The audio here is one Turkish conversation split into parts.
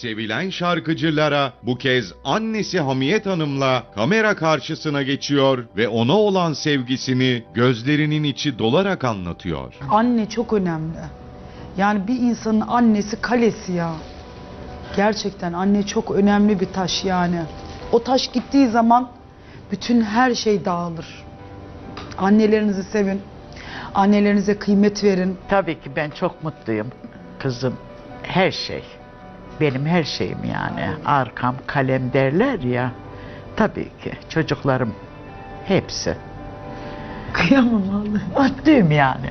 Sevilen şarkıcı Lara bu kez annesi Hamiyet Hanım'la kamera karşısına geçiyor ve ona olan sevgisini gözlerinin içi dolarak anlatıyor. Anne çok önemli. Yani bir insanın annesi kalesi ya. Gerçekten anne çok önemli bir taş yani. O taş gittiği zaman bütün her şey dağılır. Annelerinizi sevin. Annelerinize kıymet verin. Tabii ki ben çok mutluyum. Kızım her şey. Benim her şeyim yani. Arkam kalem derler ya. Tabii ki çocuklarım hepsi. Kıyamam vallahi. Mutluyum yani.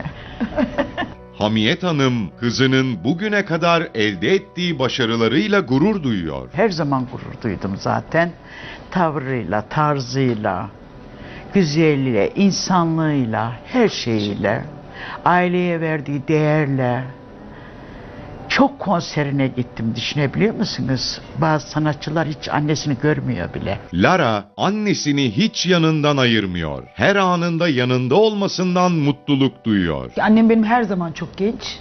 Hamiyet Hanım kızının bugüne kadar elde ettiği başarılarıyla gurur duyuyor. Her zaman gurur duydum zaten. Tavrıyla, tarzıyla, güzelliğiyle, insanlığıyla, her şeyiyle, aileye verdiği değerle. Çok konserine gittim düşünebiliyor musunuz? Bazı sanatçılar hiç annesini görmüyor bile. Lara annesini hiç yanından ayırmıyor. Her anında yanında olmasından mutluluk duyuyor. Annem benim her zaman çok genç.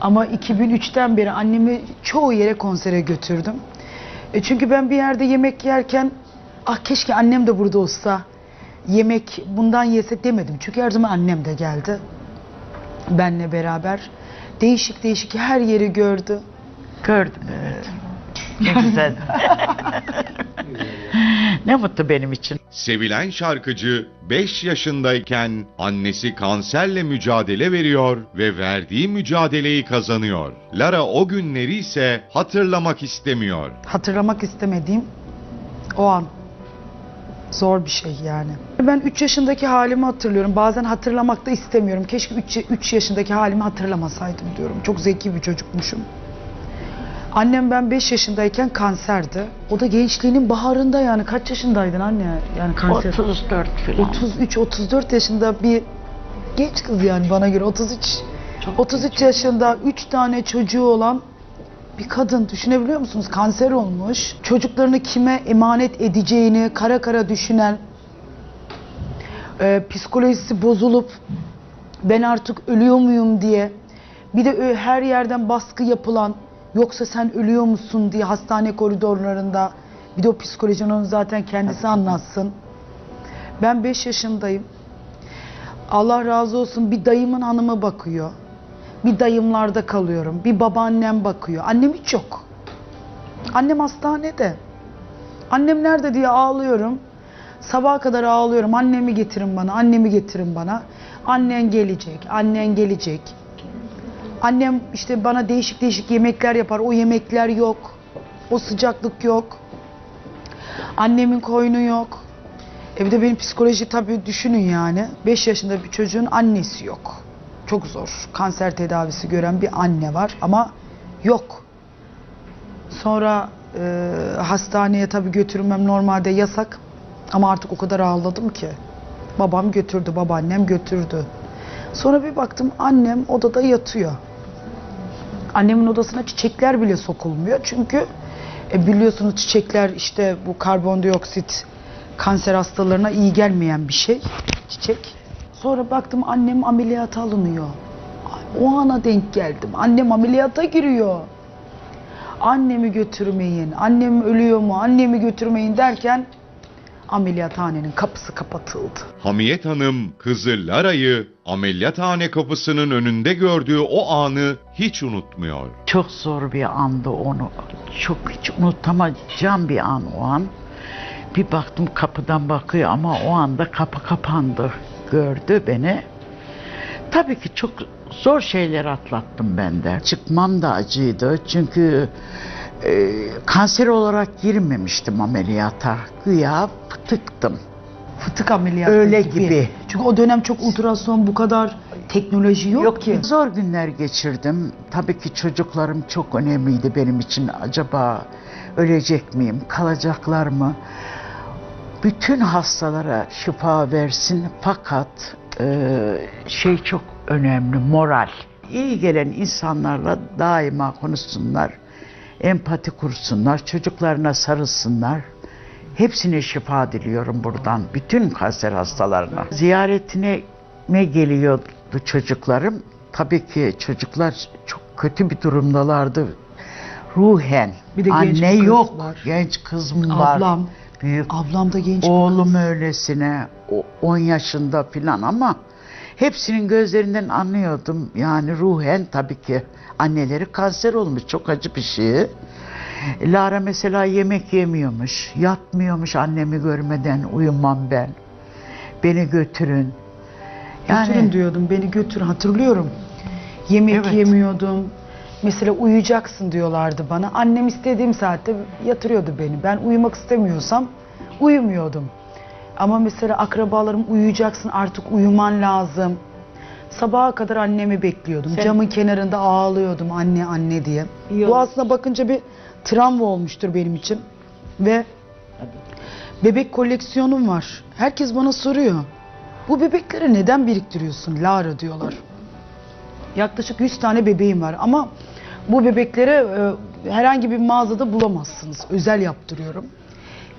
Ama 2003'ten beri annemi çoğu yere konsere götürdüm. E çünkü ben bir yerde yemek yerken ah keşke annem de burada olsa. Yemek bundan yesek demedim. Çünkü her zaman annem de geldi. Benle beraber. Değişik değişik her yeri gördü. Gördüm evet. Ne güzel. ne mutlu benim için. Sevilen şarkıcı 5 yaşındayken annesi kanserle mücadele veriyor ve verdiği mücadeleyi kazanıyor. Lara o günleri ise hatırlamak istemiyor. Hatırlamak istemediğim o an. Zor bir şey yani. Ben 3 yaşındaki halimi hatırlıyorum. Bazen hatırlamak da istemiyorum. Keşke 3 yaşındaki halimi hatırlamasaydım diyorum. Çok zeki bir çocukmuşum. Annem ben 5 yaşındayken kanserdi. O da gençliğinin baharında yani. Kaç yaşındaydın anne? Yani kanser. 34 falan. 33-34 yaşında bir genç kız yani bana göre 33. Çok 33 yaşında 3 tane çocuğu olan bir kadın düşünebiliyor musunuz? Kanser olmuş. Çocuklarını kime emanet edeceğini kara kara düşünen, e, psikolojisi bozulup ben artık ölüyor muyum diye bir de ö- her yerden baskı yapılan yoksa sen ölüyor musun diye hastane koridorlarında bir de o psikolojinin onu zaten kendisi anlatsın. Ben 5 yaşındayım. Allah razı olsun bir dayımın hanımı bakıyor. Bir dayımlarda kalıyorum. Bir babaannem bakıyor. Annem hiç yok. Annem hastanede. Annem nerede diye ağlıyorum. Sabaha kadar ağlıyorum. Annemi getirin bana, annemi getirin bana. Annen gelecek, annen gelecek. Annem işte bana değişik değişik yemekler yapar. O yemekler yok. O sıcaklık yok. Annemin koynu yok. E bir de benim psikoloji tabii düşünün yani. 5 yaşında bir çocuğun annesi yok. Çok zor. Kanser tedavisi gören bir anne var ama yok. Sonra e, hastaneye tabii götürmem normalde yasak. Ama artık o kadar ağladım ki. Babam götürdü, babaannem götürdü. Sonra bir baktım annem odada yatıyor. Annemin odasına çiçekler bile sokulmuyor. Çünkü e, biliyorsunuz çiçekler işte bu karbondioksit kanser hastalarına iyi gelmeyen bir şey. Çiçek. Sonra baktım annem ameliyata alınıyor. O ana denk geldim. Annem ameliyata giriyor. Annemi götürmeyin, annem ölüyor mu, annemi götürmeyin derken ameliyathanenin kapısı kapatıldı. Hamiyet Hanım kızı Lara'yı ameliyathane kapısının önünde gördüğü o anı hiç unutmuyor. Çok zor bir andı onu. Çok hiç unutamayacağım bir an o an. Bir baktım kapıdan bakıyor ama o anda kapı kapandı. Gördü beni. Tabii ki çok zor şeyler atlattım ben de. Çıkmam da acıydı çünkü e, kanser olarak girmemiştim ameliyata. Güya fıtıktım. Fıtık ameliyatı Öyle gibi. Çünkü o dönem çok ultrason bu kadar teknoloji yok, ki. Zor günler geçirdim. Tabii ki çocuklarım çok önemliydi benim için. Acaba ölecek miyim, kalacaklar mı? Bütün hastalara şifa versin fakat e, şey çok önemli, moral. İyi gelen insanlarla daima konuşsunlar, empati kursunlar, çocuklarına sarılsınlar. Hepsine şifa diliyorum buradan, bütün kanser hastalarına. Ziyaretine me geliyordu çocuklarım. Tabii ki çocuklar çok kötü bir durumdalardı. ruhen. Bir de genç Anne kız yok. var. Genç kızım var. Ablam. Büyük Ablam da genç Oğlum öylesine o- 10 yaşında filan ama hepsinin gözlerinden anlıyordum. Yani ruhen tabii ki anneleri kanser olmuş. Çok acı bir şey. Lara mesela yemek yemiyormuş. Yatmıyormuş annemi görmeden uyumam ben. Beni götürün. Götürün diyordum beni götür hatırlıyorum. Yemek Evet. yemiyordum. Mesela uyuyacaksın diyorlardı bana. Annem istediğim saatte yatırıyordu beni. Ben uyumak istemiyorsam uyumuyordum. Ama mesela akrabalarım uyuyacaksın artık uyuman lazım. Sabaha kadar annemi bekliyordum. Sen- Camın kenarında ağlıyordum anne anne diye. İyi Bu olmuş. aslında bakınca bir travma olmuştur benim için. Ve bebek koleksiyonum var. Herkes bana soruyor. Bu bebekleri neden biriktiriyorsun Lara diyorlar. Yaklaşık 100 tane bebeğim var ama bu bebekleri e, herhangi bir mağazada bulamazsınız. Özel yaptırıyorum.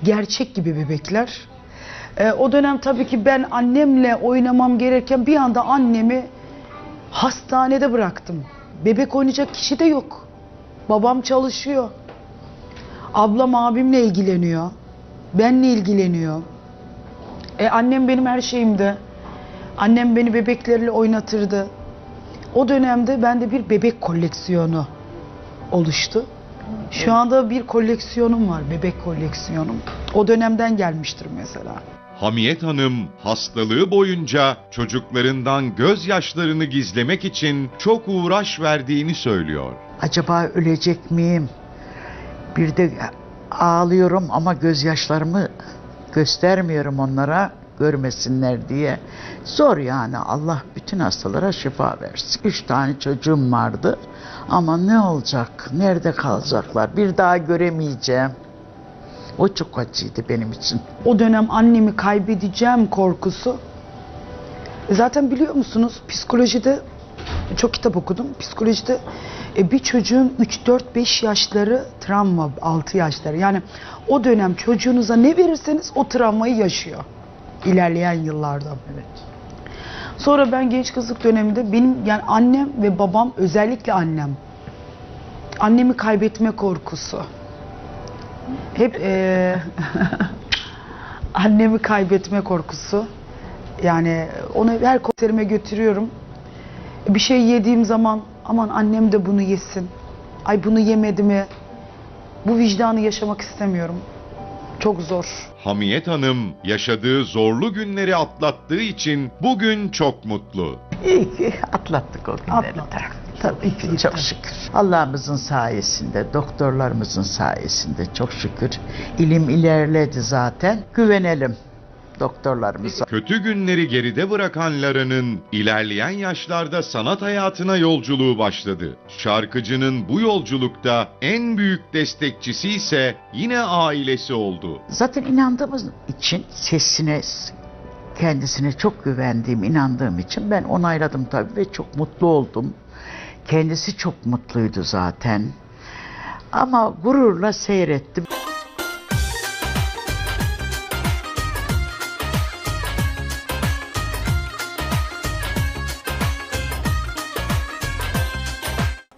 Gerçek gibi bebekler. E, o dönem tabii ki ben annemle oynamam gereken bir anda annemi hastanede bıraktım. Bebek oynayacak kişi de yok. Babam çalışıyor. Ablam abimle ilgileniyor. Benle ilgileniyor. E annem benim her şeyimdi. Annem beni bebeklerle oynatırdı. O dönemde bende bir bebek koleksiyonu oluştu. Şu anda bir koleksiyonum var, bebek koleksiyonum. O dönemden gelmiştir mesela. Hamiyet Hanım hastalığı boyunca çocuklarından gözyaşlarını gizlemek için çok uğraş verdiğini söylüyor. Acaba ölecek miyim? Bir de ağlıyorum ama gözyaşlarımı göstermiyorum onlara görmesinler diye. Zor yani Allah bütün hastalara şifa versin. Üç tane çocuğum vardı ama ne olacak? Nerede kalacaklar? Bir daha göremeyeceğim. O çok acıydı benim için. O dönem annemi kaybedeceğim korkusu. Zaten biliyor musunuz psikolojide çok kitap okudum. Psikolojide e, bir çocuğun 3-4-5 yaşları travma 6 yaşları. Yani o dönem çocuğunuza ne verirseniz o travmayı yaşıyor. İlerleyen yıllarda. Evet. Sonra ben genç kızlık döneminde benim yani annem ve babam özellikle annem annemi kaybetme korkusu. Hep eee, annemi kaybetme korkusu. Yani onu her konserime götürüyorum. Bir şey yediğim zaman aman annem de bunu yesin. Ay bunu yemedi mi? Bu vicdanı yaşamak istemiyorum. Çok zor. Hamiyet Hanım yaşadığı zorlu günleri atlattığı için bugün çok mutlu. İyi ki atlattık o günleri. Atlattık. Tabii ki çok şükür. Allah'ımızın sayesinde, doktorlarımızın sayesinde çok şükür. İlim ilerledi zaten. Güvenelim doktorlarımıza. Kötü günleri geride bırakan Lara'nın ilerleyen yaşlarda sanat hayatına yolculuğu başladı. Şarkıcının bu yolculukta en büyük destekçisi ise yine ailesi oldu. Zaten inandığımız için sesine, kendisine çok güvendiğim, inandığım için ben onayladım tabii ve çok mutlu oldum. Kendisi çok mutluydu zaten. Ama gururla seyrettim.